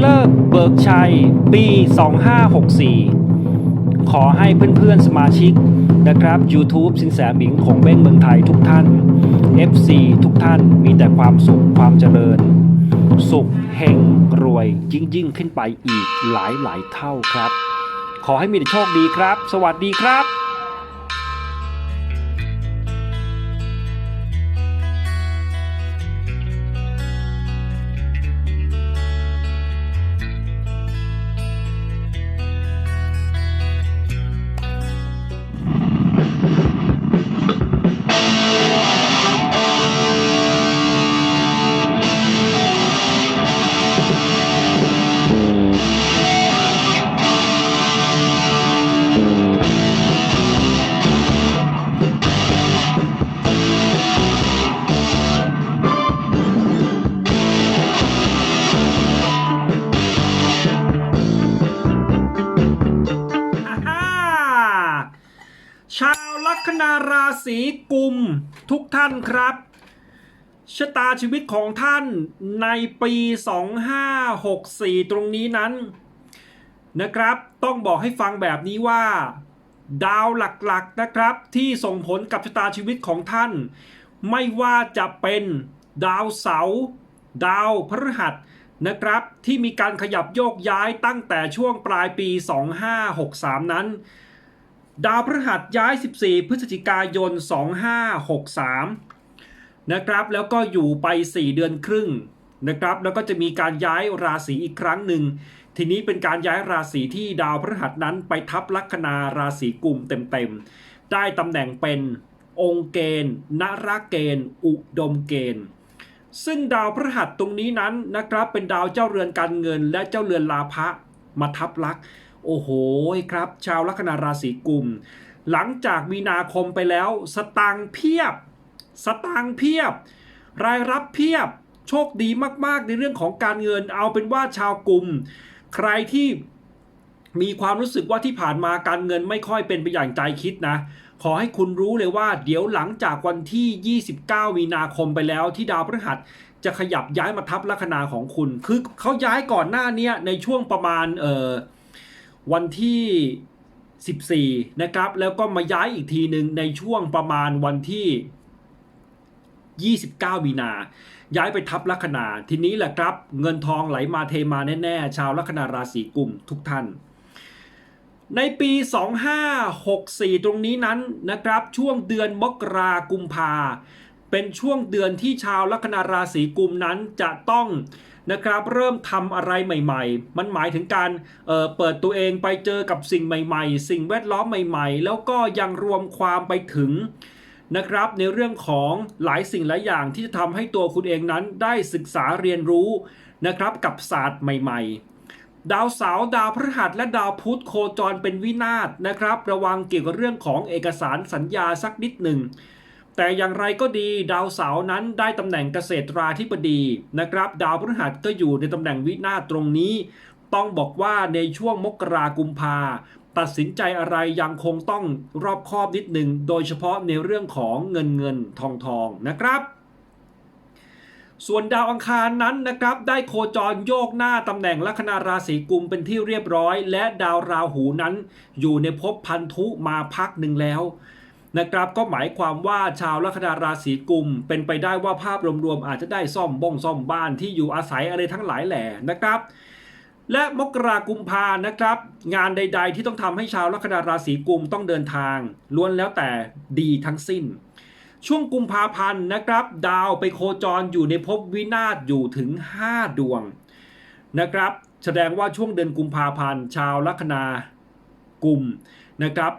เลิกเบิกชัย ปี 2564 ขอให้เพื่อนๆสมาชิกนะครับ YouTube สินแสหมิงของเบ้งเมืองไทยทุกท่าน FC ทุกท่านมีแต่ความสุขความเจริญ สุขเฮงรวยยิ่งยิ่งขึ้นไปอีกหลายหลายเท่าครับ ขอให้มีแต่โชคดีครับ สวัสดีครับ ศีกุมทุกท่านครับ ชะตาชีวิตของท่านในปี 2564 ตรงนี้นั้นนะครับ ต้องบอกให้ฟังแบบนี้ว่า ดาวหลักๆนะครับที่ส่งผลกับชะตาชีวิตของท่าน ไม่ว่าจะเป็นดาวเสาร์ดาวพฤหัสนะครับ ที่มีการขยับโยกย้ายตั้งแต่ช่วงปลายปี 2563 นั้น ดาวพฤหัสย้าย 14 พฤศจิกายน 2563 นะครับ แล้วก็อยู่ไป 4 เดือนครึ่งนะครับ แล้วก็จะมีการย้ายราศีอีกครั้งหนึ่ง ทีนี้เป็นการย้ายราศีที่ดาวพฤหัสนั้นไปทับลัคนาราศีกุมเต็มๆ ได้ตำแหน่งเป็นองค์เกณฑ์นรเกณฑ์ อุดมเกณฑ์ ซึ่งดาวพฤหัสตรงนี้นั้นนะครับ เป็นดาวเจ้าเรือนการเงินและเจ้าเรือนลาภะมาทับลักษ โอ้โหครับ ชาวลัคนาราศีกุม หลังจากมีนาคมไปแล้ว สตางเพียบ สตางเพียบ รายรับเพียบ โชคดีมาก ๆ ในเรื่องของการเงินเอาเป็นว่าชาวกลุ่มใครที่มีความรู้สึกว่าที่ผ่านมาการเงินไม่ค่อยเป็นไปอย่างใจคิดนะ ขอให้คุณรู้เลยว่า เดี๋ยวหลังจากวันที่ 29 มีนาคมไปแล้วที่ดาวพฤหัสจะขยับย้ายมาทับลัคนาของคุณ คือเขาย้ายก่อนหน้านี้ในช่วงประมาณเอ่อ วันที่ 14 นะครับ แล้วก็มาย้ายอีกทีหนึ่งในช่วงประมาณวันที่ 29 มีนา ย้ายไปทับลัคนา ทีนี้แหละครับ เงินทองไหลมาเทมาแน่ๆ ชาวลัคนาราศีกุมทุกท่าน ในปี 2564 ตรงนี้นั้นนะครับ ช่วงเดือนมกรากุมภาเป็นช่วงเดือนที่ชาวลัคนาราศีกุมนั้นจะต้อง นะครับเริ่มทำอะไรใหม่ ๆ มันหมายถึงการเเปิดตัวเองไปเจอกับสิ่งใหม่ ๆ สิ่งแวดล้อมใหม่ ๆ แล้วก็ยังรวมความไปถึงนะครับในเรื่องของหลายสิ่งหลายอย่างที่จะทำให้ตัวคุณเองนั้นได้ศึกษาเรียนรู้นะครับกับศาสตร์ใหม่ ๆ ดาวเสาร์ดาวพฤหัสและดาวพุธโคจรเป็นวินาศนะครับ ระวังเกี่ยวกับเรื่องของเอกสารสัญญาสักนิดหนึ่ง แต่อย่างไรก็ดีดาวเสาร์นั้นได้ตำแหน่งเกษตราธิบดีนะครับ ดาวพฤหัสก็อยู่ในตำแหน่งวินาศตรงนี้ ต้องบอกว่าในช่วงมกรากุมภาตัดสินใจอะไรยังคงต้องรอบคอบนิดหนึ่งโดยเฉพาะในเรื่องของเงินเงินทองทองนะครับ ส่วนดาวอังคารนั้นนะครับ ได้โคจรโยกหน้าตำแหน่งลัคนาราศีกุมเป็นที่เรียบร้อย และดาวราหูนั้นอยู่ในภพพันธุมาพักหนึ่งแล้ว นะครับก็หมายความว่าชาวลัคนาราศีกุม เป็นไปได้ว่าภาพรวมๆอาจจะได้ซ่อมบ้องซ่อมบ้านที่อยู่อาศัยอะไรทั้งหลายแหล่นะครับ และมกรากุมภานะครับ งานใด ๆ ที่ต้องทำให้ชาวลัคนาราศีกุมต้องเดินทาง ล้วนแล้วแต่ดีทั้งสิ้น ช่วงกุมภาพันธ์นะครับ ดาวไปโคจรอยู่ในภพวินาศอยู่ถึง 5 ดวงนะครับแสดงว่าช่วงเดือนกุมภาพันธ์ชาวลัคนากุมนะครับ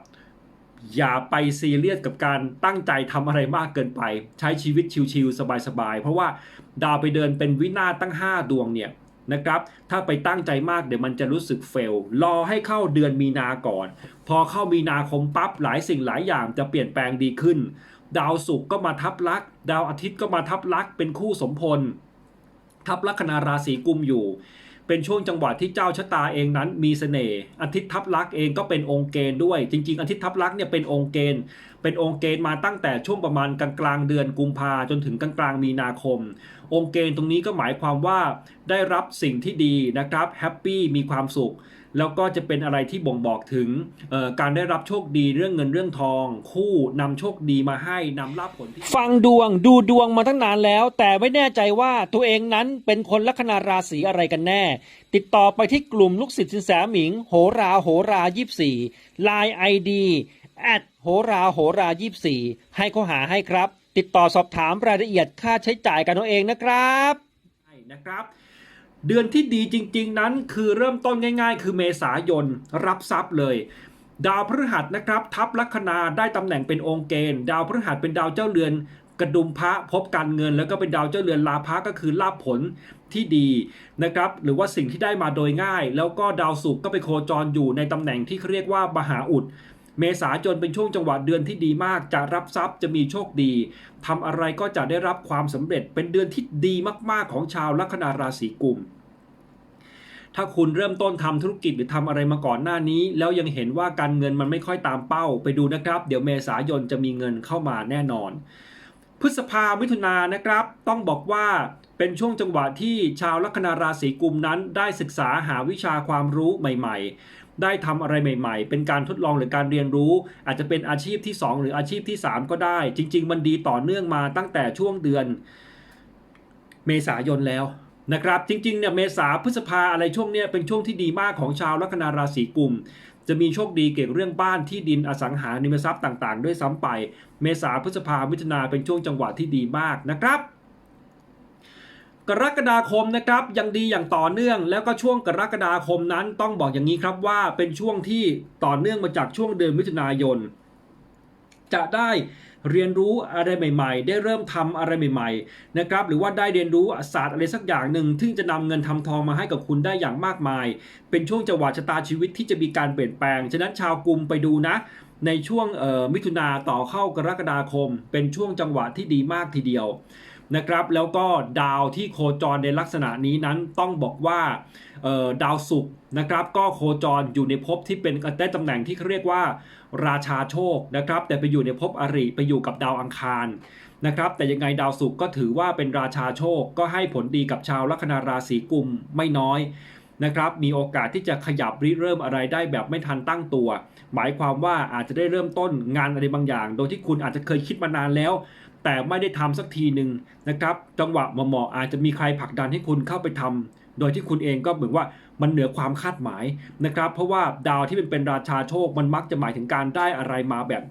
อย่าไปซีเรียสกับการตั้งใจทำอะไรมากเกินไป ใช้ชีวิตชิลๆสบายๆ เพราะว่าดาวไปเดินเป็นวินาตั้ง 5 ดวงเนี่ยนะครับ ถ้าไปตั้งใจมากเดี๋ยวมันจะรู้สึกเฟล รอให้เข้าเดือนมีนาก่อน พอเข้ามีนาคมปั๊บหลายสิ่งหลายอย่างจะเปลี่ยนแปลงดีขึ้น ดาวศุกร์ก็มาทับลัก ดาวอาทิตย์ก็มาทับลักเป็นคู่สมพล ทับลัคนาราศีกุมอยู่ เป็นช่วงจังหวะที่เจ้าชะตาเองนั้นมีเสน่ห์อาทิตย์ทับลักษ์เองก็เป็นองค์เกณฑ์ด้วย จริง ๆอาทิตย์ทับลักษ์เนี่ยเป็นองค์เกณฑ์ เป็นองค์เกณฑ์มาตั้งแต่ช่วงประมาณกลางกลางเดือนกุมภาจนถึงกลางกลางมีนาคม องค์เกณฑ์ตรงนี้ก็หมายความว่าได้รับสิ่งที่ดีนะครับแฮปปี้มีความสุข แล้วก็จะเป็นอะไรที่บ่งบอกถึงเอ่อการได้รับโชคดีเรื่องเงินเรื่องทอง คู่นำโชคดีมาให้นำลาภผลที่ฟังดวงดูดวงมาตั้งนานแล้ว แต่ไม่แน่ใจว่าตัวเองนั้นเป็นคนลัคนาราศีอะไรกันแน่ ติดต่อไปที่กลุ่มลูกศิษย์สินแสหมิง โหราโหรายี่สี่ไลน์ไอดีแอดโหราโหรายี่สี่ให้เขาหาให้ครับ ติดต่อสอบถามรายละเอียดค่าใช้จ่ายกันเอาเองนะครับใช่นะครับ เดือนที่ดีจริง ๆ นั้นคือเริ่มต้นง่าย ๆ คือเมษายนรับทรัพย์เลย ดาวพฤหัสนะครับ ทับลัคนาได้ตำแหน่งเป็นองค์เกณฑ์ ดาวพฤหัสเป็นดาวเจ้าเรือนกระดุมพระพบการเงิน แล้วก็เป็นดาวเจ้าเรือนลาภะก็คือลาภผลที่ดีนะครับ หรือว่าสิ่งที่ได้มาโดยง่าย แล้วก็ดาวศุกร์ก็ไปโคจรอยู่ในตำแหน่งที่เขาเรียกว่ามหาอุด เมษายนเป็นช่วงจังหวะเดือนที่ดีมาก จะรับทรัพย์จะมีโชคดีทำอะไรก็จะได้รับความสำเร็จเป็นเดือนที่ดีมากๆของชาวลัคนาราศีกุม ถ้าคุณเริ่มต้นทำธุรกิจหรือทำอะไรมาก่อนหน้านี้ แล้วยังเห็นว่าการเงินมันไม่ค่อยตามเป้าไปดูนะครับ เดี๋ยวเมษายนจะมีเงินเข้ามาแน่นอน พฤษภามิถุนายนนะครับ ต้องบอกว่าเป็นช่วงจังหวะที่ชาวลัคนาราศีกุมนั้น ได้ศึกษาหาวิชาความรู้ใหม่ ๆ ได้ทำอะไรใหม่ ๆ เป็นการทดลองหรือการเรียนรู้ อาจจะเป็นอาชีพที่ 2 หรืออาชีพที่ 3 ก็ได้ จริง ๆ มันดีต่อเนื่องมาตั้งแต่ช่วงเดือน เมษายนแล้ว นะครับจริงๆเนี่ยเมษาพฤษภาอะไรช่วงเนี้ยเป็นช่วงที่ดีมากของชาวลัคนาราศีกุม จะมีโชคดีเกี่ยวกับเรื่องบ้านที่ดินอสังหาริมทรัพย์ต่างๆ ด้วยซ้ำไป เมษาพฤษภามิถุนาเป็นช่วงจังหวะที่ดีมากนะครับ กรกฎาคมนะครับยังดีอย่างต่อเนื่อง แล้วก็ช่วงกรกฎาคมนั้นต้องบอกอย่างนี้ครับว่าเป็นช่วงที่ต่อเนื่องมาจากช่วงเดือนมิถุนายน จะได้ เรียนรู้อะไรใหม่ ๆ ได้เริ่มทำอะไรใหม่ๆนะครับหรือว่าได้เรียนรู้ศาสตร์อะไรสักอย่างหนึ่งที่จะนำเงินทำทองมาให้กับคุณได้อย่างมากมาย เป็นช่วงจังหวะชะตาชีวิตที่จะมีการเปลี่ยนแปลง ฉะนั้นชาวกลุ่มไปดูนะในช่วงมิถุนาต่อเข้ากรกฎาคม เป็นช่วงจังหวะที่ดีมากทีเดียว นะครับ แล้วก็ดาวที่โคจรในลักษณะนี้นั้นต้องบอกว่าดาวศุกร์นะครับก็โคจรอยู่ในภพที่เป็นได้ตำแหน่งที่เขาเรียกว่า ราชาโชคนะครับ แต่ไปอยู่ในภพอริไปอยู่กับดาวอังคารนะครับ แต่ยังไงดาวศุกร์ก็ถือว่าเป็นราชาโชค ก็ให้ผลดีกับชาวลัคนาราศีกุมไม่น้อย นะครับมีโอกาสที่จะขยับริเริ่มอะไรได้แบบไม่ทันตั้งตัว หมายความว่าอาจจะได้เริ่มต้นงานอะไรบางอย่าง โดยที่คุณอาจจะเคยคิดมานานแล้ว แต่ไม่ได้ทำสักทีหนึ่งนะครับจังหวะเหมาะๆอาจจะมีใครผลักดันให้คุณเข้าไปทำโดยที่คุณเองก็เหมือนว่ามันเหนือความคาดหมายนะครับ เพราะว่าดาวที่เป็นเป็นราชาโชคมันมักจะหมายถึงการได้อะไรมาแบบ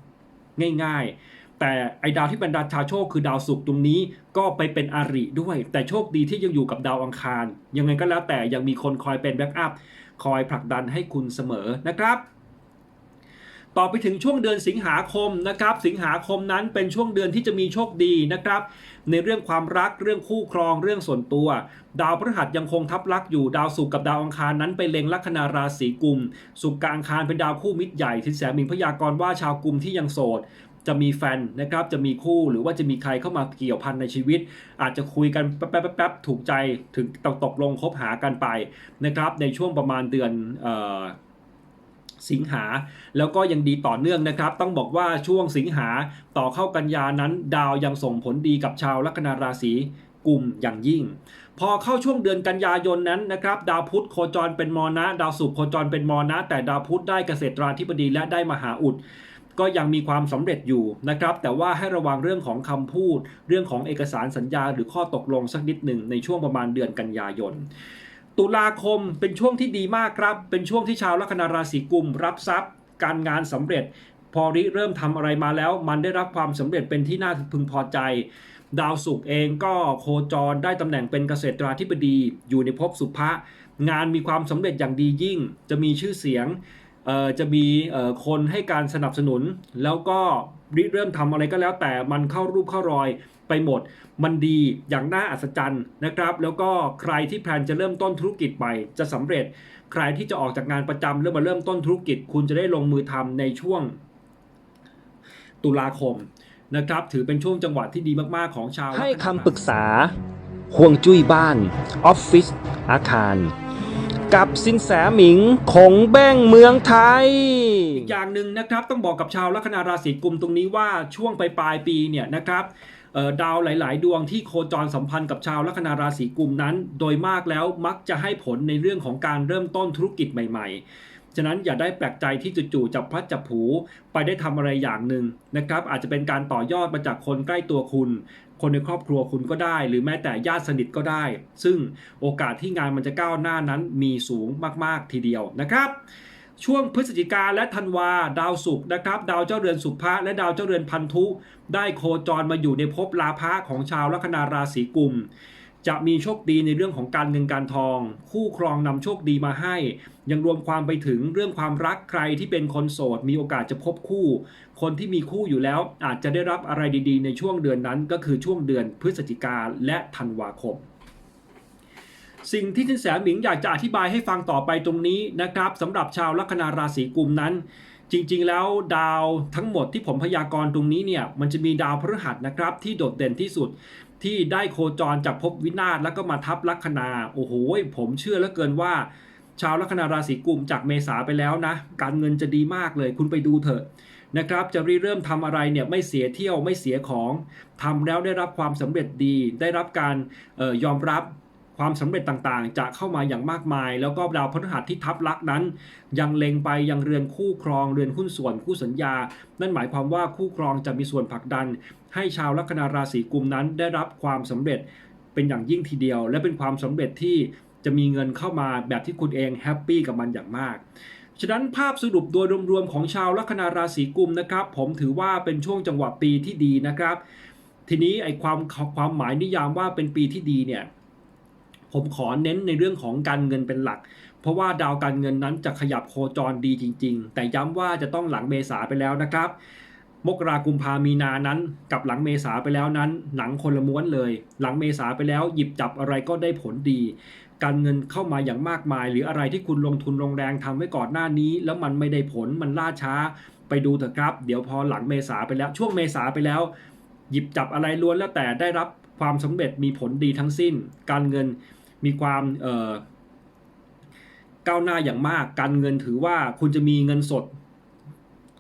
ง่าย ๆ แต่ไอดาวที่เป็นราชาโชคคือดาวศุกร์ตรงนี้ก็ไปเป็นอาริด้วย แต่โชคดีที่ยังอยู่กับดาวอังคาร ยังไงก็แล้วแต่ยังมีคนคอยเป็นแบ็กอัพคอยผลักดันให้คุณเสมอนะครับต่อไปถึงช่วงเดือนสิงหาคมนะครับ สิงหาคมนั้นเป็นช่วงเดือนที่จะมีโชคดีนะครับ ในเรื่องความรักเรื่องคู่ครองเรื่องส่วนตัว ดาวพฤหัสยังคงทับลักอยู่ดาวศุกร์กับดาวอังคารนั้นไปเล็งลัคนาราศีกุมศุกร์กับอังคารเป็นดาวคู่มิตรใหญ่ทินแสมิงพยากรณ์ว่าชาวกุมที่ยังโสด จะมีแฟนนะครับจะมีคู่หรือว่าจะมีใครเข้ามาเกี่ยวพันในชีวิต อาจจะคุยกันแป๊บๆถูกใจถึงตกตกลงคบหากันไปนะครับในช่วงประมาณเดือนออสิงหาแล้วก็ยังดีต่อเนื่องนะครับ ต้องบอกว่าช่วงสิงหาต่อเข้ากันยานั้น ดาวยังส่งผลดีกับชาวลัคนาราศีกุมอย่างยิ่ง พอเข้าช่วงเดือนกันยายนนั้นนะครับ ดาวพุธโคจรเป็นมรณะ ดาวศุกร์โคจรเป็นมรณะ แต่ดาวพุธได้เกษตราธิบดีและได้มหาอุด ก็ยังมีความสำเร็จอยู่นะครับ แต่ว่าให้ระวังเรื่องของคำพูด เรื่องของเอกสารสัญญา หรือข้อตกลงสักนิดหนึ่งในช่วงประมาณเดือนกันยายนตุลาคมเป็นช่วงที่ดีมากครับ เป็นช่วงที่ชาวลัคนาราศีกุม รับทรัพย์ การงานสำเร็จ พอริเริ่มทำอะไรมาแล้ว มันได้รับความสำเร็จเป็นที่น่าพึงพอใจ ดาวศุกร์เองก็โคจรได้ตำแหน่งเป็นเกษตราธิบดี อยู่ในภพสุภะงานมีความสำเร็จอย่างดียิ่ง จะมีชื่อเสียง จะมีคนให้การสนับสนุน แล้วก็ริเริ่มทำอะไรก็แล้วแต่มันเข้ารูปเข้ารอยไปหมด มันดีอย่างน่าอัศจรรย์นะครับ แล้วก็ใครที่แพลนจะเริ่มต้นธุรกิจใหม่จะสำเร็จ ใครที่จะออกจากงานประจำแล้วมาเริ่มต้นธุรกิจ คุณจะได้ลงมือทำในช่วงตุลาคมนะครับ ถือเป็นช่วงจังหวะที่ดีมากๆของชาวให้คำปรึกษาห่วงจุ้ยบ้านออฟฟิศอาคาร กับสินแสหมิงคงแบ้งเมืองไทย อีกอย่างหนึ่งนะครับต้องบอกกับชาวลัคนาราศีกุมตรงนี้ว่าช่วงปลายปลายปีเนี่ยนะครับดาวหลาย ๆ ดวงที่โคจรสัมพันธ์กับชาวลัคนาราศีกุมนั้น โดยมากแล้วมักจะให้ผลในเรื่องของการเริ่มต้นธุรกิจใหม่ ๆฉะนั้นอย่าได้แปลกใจที่จู่ๆจับพลัดจับผูไปได้ทำอะไรอย่างหนึ่งนะครับ อาจจะเป็นการต่อยอดมาจากคนใกล้ตัวคุณ คนในครอบครัวคุณก็ได้ หรือแม้แต่ญาติสนิทก็ได้ ซึ่งโอกาสที่งานมันจะก้าวหน้านั้นมีสูงมาก ๆ ทีเดียวนะครับ ช่วงพฤศจิกาและธันวาดาวศุกร์นะครับ ดาวเจ้าเรือนสุภะและดาวเจ้าเรือนพันธุ ได้โคจรมาอยู่ในภพลาภะของชาวลัคนาราศีกุม จะมีโชคดีในเรื่องของการเงินการทอง คู่ครองนำโชคดีมาให้ ยังรวมความไปถึงเรื่องความรักใครที่เป็นคนโสด มีโอกาสจะพบคู่ คนที่มีคู่อยู่แล้วอาจจะได้รับอะไรดีๆ ในช่วงเดือนนั้น ก็คือช่วงเดือนพฤศจิกาและธันวาคมสิ่งที่สินแสหมิงอยากจะอธิบายให้ฟังต่อไปตรงนี้นะครับสำหรับชาวลัคนาราศีกุมนั้น จริงๆ แล้วดาวทั้งหมดที่ผมพยากรณ์ตรงนี้เนี่ยมันจะมีดาวพฤหัสนะครับที่โดดเด่นที่สุด ที่ได้โคจรจากภพวินาศแล้วก็มาทับลัคนา โอ้โห ผมเชื่อเหลือเกินว่า ชาวลัคนาราศีกุมจากเมษาไปแล้วนะ การเงินจะดีมากเลยคุณไปดูเถอะนะครับจะรีเริ่มทำอะไรเนี่ยไม่เสียเที่ยวไม่เสียของทำแล้วได้รับความสำเร็จดี ได้รับการออยอมรับ ความสำเร็จต่างๆ จะเข้ามาอย่างมากมาย แล้วก็ดาวพฤหัสที่ทับลักนั้น ยังเล็งไปยังเรือนคู่ครองเรือนหุ้นส่วนคู่สัญญา นั่นหมายความว่าคู่ครองจะมีส่วนผลักดัน ให้ชาวลัคนาราศีกุมนั้นได้รับความสำเร็จเป็นอย่างยิ่งทีเดียว และเป็นความสำเร็จที่จะมีเงินเข้ามาแบบที่คุณเองแฮปปี้กับมันอย่างมากฉะนั้นภาพสรุปโดยรวมๆของชาวลัคนาราศีกุมนะครับ ผมถือว่าเป็นช่วงจังหวะปีที่ดีนะครับ ทีนี้ไอ้ความความหมายนิยามว่าเป็นปีที่ดีเนี่ย ผมขอเน้นในเรื่องของการเงินเป็นหลัก เพราะว่าดาวการเงินนั้นจะขยับโคจรดีจริง ๆ แต่ย้ำว่าจะต้องหลังเมษาไปแล้วนะครับ มกรากุมภามีนานั้น กับหลังเมษาไปแล้วนั้น หนังคนละม้วนเลย หลังเมษาไปแล้วหยิบจับอะไรก็ได้ผลดี การเงินเข้ามาอย่างมากมาย หรืออะไรที่คุณลงทุนลงแรงทำไว้ก่อนหน้านี้ แล้วมันไม่ได้ผลมันล่าช้า ไปดูเถอะครับ เดี๋ยวพอหลังเมษาไปแล้วช่วงเมษาไปแล้ว หยิบจับอะไรล้วนแล้วแต่ได้รับความสำเร็จมีผลดีทั้งสิ้น การเงิน มีความเก้าวหน้าอย่างมาก การเงินถือว่าคุณจะมีเงินสด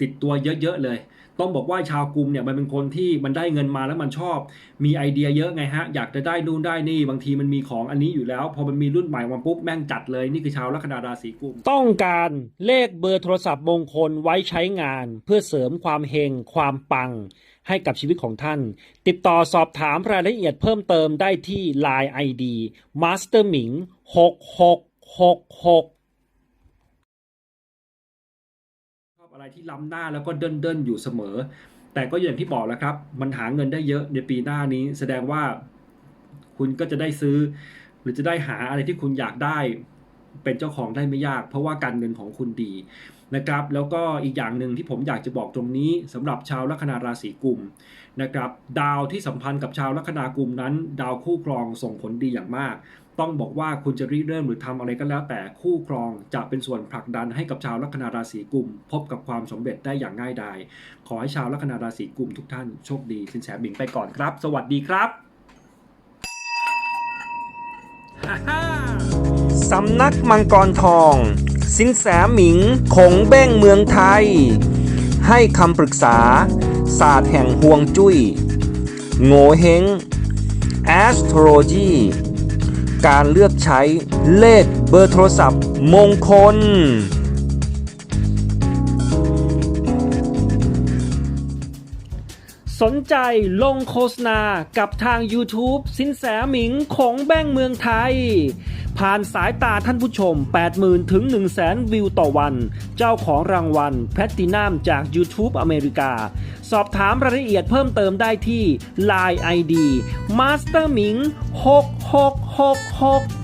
ติดตัวเยอะๆเลย ต้องบอกว่าชาวกรุงเนี่ยมันเป็นคนที่มันได้เงินมาแล้วมันชอบ มีไอเดียเยอะไงฮะ อยากจะได้นู่นได้นี่ บางทีมันมีของอันนี้อยู่แล้ว พอมันมีรุ่นใหม่มาปุ๊บแม่งจัดเลย นี่คือชาวลัคนาราศีกุม ต้องการเลขเบอร์โทรศัพท์มงคลไว้ใช้งาน เพื่อเสริมความเฮงความปัง ให้กับชีวิตของท่าน ติดต่อสอบถามรายละเอียดเพิ่มเติมได้ที่ Line ID Master Ming 6666ชอบอะไรที่ล้ำหน้าแล้วก็เดินเดินอยู่เสมอ แต่ก็อย่างที่บอกแล้วครับ มันหาเงินได้เยอะในปีหน้านี้ แสดงว่าคุณก็จะได้ซื้อ หรือจะได้หาอะไรที่คุณอยากได้ เป็นเจ้าของได้ไม่ยาก เพราะว่าการเงินของคุณดี นะครับ แล้วก็อีกอย่างหนึ่งที่ผมอยากจะบอกตรงนี้สำหรับชาวลัคนาราศีกุมนะครับ ดาวที่สัมพันธ์กับชาวลัคนากุมนั้น ดาวคู่ครองส่งผลดีอย่างมาก ต้องบอกว่าคุณจะริเริ่มหรือทำอะไรก็แล้ว แต่คู่ครองจะเป็นส่วนผลักดันให้กับชาวลัคนาราศีกุม พบกับความสำเร็จได้อย่างง่ายดายขอให้ชาวลัคนาราศีกุมทุกท่านโชคดีสินแสบิงไปก่อนครับ สวัสดีครับสำนักมังกรทอง สินแสหมิงคงเบ้งเมืองไทย ให้คำปรึกษา ศาสตร์แห่งห่วงจุย้ยโง่เฮง astrology การเลือกใช้เลขเบอร์โทรศัพท์ มงคล สนใจลงโฆษณากับทาง YouTube สินแสหมิงของแบ้งเมืองไทย ผ่านสายตาท่านผู้ชม 80,000 ถึง 100,000 วิวต่อวัน เจ้าของรางวัลแพลตตินัมจาก YouTube อเมริกา สอบถามรายละเอียดเพิ่มเติมได้ที่ Line ID Master หมิง6666